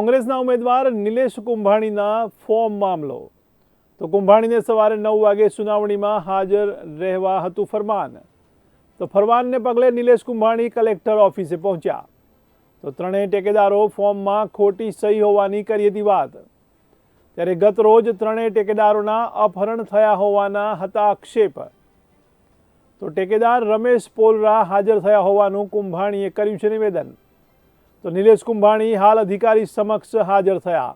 કોંગ્રેસના ઉમેદવાર નિલેશ કુંભાણીના ફોર્મ મામલો. તો કુંભાણીને સવારે નવ વાગે સુનાવણીમાં હાજર રહેવા હતું ફરમાન. તો ફરમાનને પગલે નિલેશ કુંભાણી કલેક્ટર ઓફિસે પહોંચ્યા. તો ત્રણેય ટેકેદારો ફોર્મમાં ખોટી સહી હોવાની કરી હતી વાત. ત્યારે ગત રોજ ત્રણેય ટેકેદારોના અપહરણ થયા હોવાના હતા આક્ષેપ. તો ટેકેદાર રમેશ પોલરા હાજર થયા હોવાનું કુંભાણીએ કર્યું છે નિવેદન. તો નિલેશ કુંભાણી હાલ અધિકારી સમક્ષ હાજર થયા.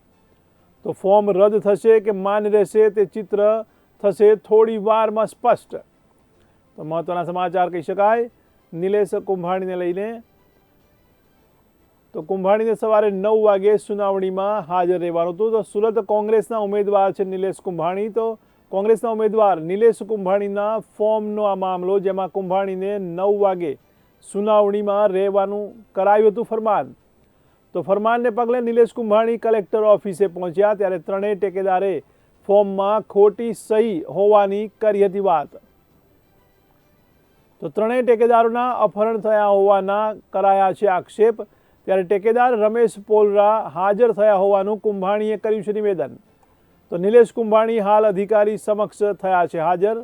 તો ફોર્મ રદ થશે કે માન રહેશે તે ચિત્ર થશે થોડી વારમાં સ્પષ્ટ. તો મહત્વના સમાચાર કહી શકાય, નિલેશ કુંભાણીને લઈને. તો કુંભાણીને સવારે નવ વાગે સુનાવણીમાં હાજર રહેવાનું હતું. તો સુરત કોંગ્રેસના ઉમેદવાર છે નિલેશ કુંભાણી. તો કોંગ્રેસના ઉમેદવાર નિલેશ કુંભાણીના ફોર્મનો આ મામલો, જેમાં કુંભાણીને નવ વાગે સુનાવણીમાં રહેવાનું કરાયું હતું ફરમાન. તો ફરમાનને પગલે નિલેશ કુંભાણી કલેક્ટર ઓફિસે પહોંચ્યા ત્યારે ત્રણેય ટેકેદારે ફોર્મમાં ખોટી સહી હોવાની કરી હતી વાત. તો ત્રણેય ટેકેદારોના અપહરણ થયા હોવાના કરાયા છે આક્ષેપ. ત્યારે ટેકેદાર રમેશ પોલરા હાજર થયા હોવાનું કુંભાણીએ કર્યું છે નિવેદન. તો નિલેશ કુંભાણી હાલ અધિકારી સમક્ષ થયા છે હાજર.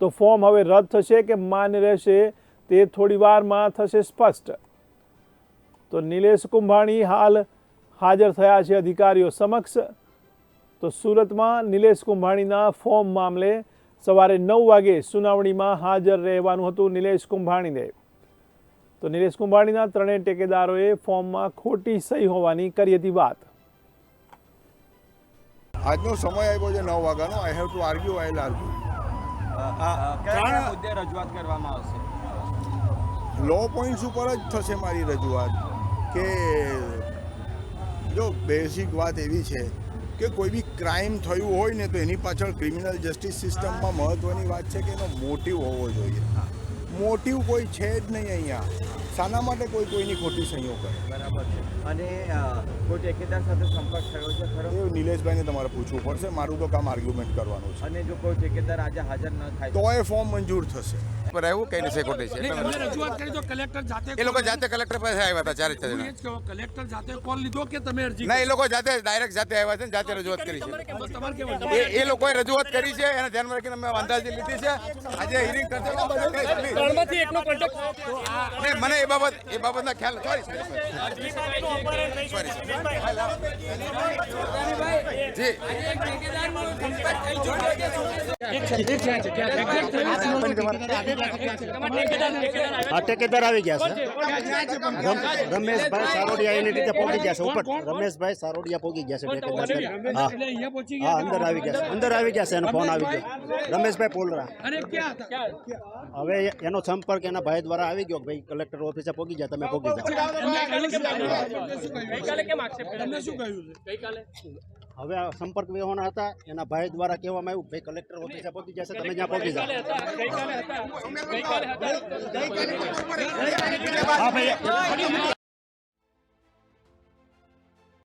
તો ફોર્મ હવે રદ થશે કે માન્ય રહેશે તે થોડી વારમાં થશે સ્પષ્ટ. તો નિલેશ કુંભાણી હાલ હાજર થયા છે અધિકારીઓ સમક્ષ. તો સુરતમાં નિલેશ કુંભાણીના ફોર્મ મામલે સવારે નવ વાગે સુનાવણીમાં હાજર રહેવાનું હતું નિલેશ કુંભાણીને. તો નિલેશ કુંભાણીના ત્રણેય ટેકેદારોએ ફોર્મમાં ખોટી સહી હોવાની કરી હતી વાત. આજનો સમય આવ્યો છે નવ વાગ્યાનો. I have to argue I argue કયા મુદ્દે રજૂઆત કરવામાં આવશે? લો પોઈન્ટ્સ ઉપર જ થશે મારી રજૂઆત. કે જો બેઝિક વાત એવી છે કે કોઈ બી ક્રાઇમ થયું હોય ને તો એની પાછળ ક્રિમિનલ જસ્ટિસ સિસ્ટમમાં મહત્ત્વની વાત છે કે એનો મોટિવ હોવો જોઈએ. મોટિવ કોઈ છે જ નહીં અહીંયા. શાના માટે કોઈ કોઈની ખોટી સહીઓ કરે. બરાબર છે. અને કોઈ ઠેકેદાર સાથે સંપર્ક થયો છે ખરો? એ નિલેશભાઈને તમારે પૂછવું પડશે. મારું તો કામ આર્ગ્યુમેન્ટ કરવાનું છે. અને જો કોઈ ઠેકેદાર આજે હાજર ન થાય તો? એ ફોર્મ મંજૂર થશે. પર એવું કઈ નથી ખોટી છે. તમે રજૂઆત કરી તો કલેક્ટર જાતે એ લોકો જાતે કલેક્ટર પાસે આવ્યા હતા ચારે ચાર કહું, કલેક્ટર જાતે કોલ લીધો કે તમે અરજી ના એ લોકો જાતે ડાયરેક્ટ જાતે આવ્યા છે જાતે રજૂઆત કરી છે. તમારે એ એ લોકોએ રજૂઆત કરી છે એને ધ્યાનમાં રાખીને અમે અંદાજે લીધી છે. આજે હિરિંગ કરશે. મને એ બાબત એ બાબતના ખ્યાલ સોરી સોરી જી. હા ટેકેદાર આવી ગયા છે રમેશભાઈ સારોડિયા એની રીતે પહોંચી ગયા છે ઉપર રમેશભાઈ સારોડિયા પહોંચી ગયા છે ટેકેદાર હા હા અંદર આવી ગયા છે અંદર આવી ગયા છે એનો ફોન આવી ગયો રમેશભાઈ પોલરા હવે એનો સંપર્ક એના ભાઈ દ્વારા આવી ગયો ભાઈ કલેક્ટર ઓફિસે પહોંચી ગયા તમે પહોંચી જાઓ એમને કહ્યું શું? તમને શું કહ્યું છે હવે આ સંપર્ક વિહોણા હતા એના ભાઈ દ્વારા કહેવામાં આવ્યું ભાઈ કલેક્ટર ઓફિસે પહોંચી જશે તમે જ્યાં પહોંચી જાઓ. હા ભાઈ.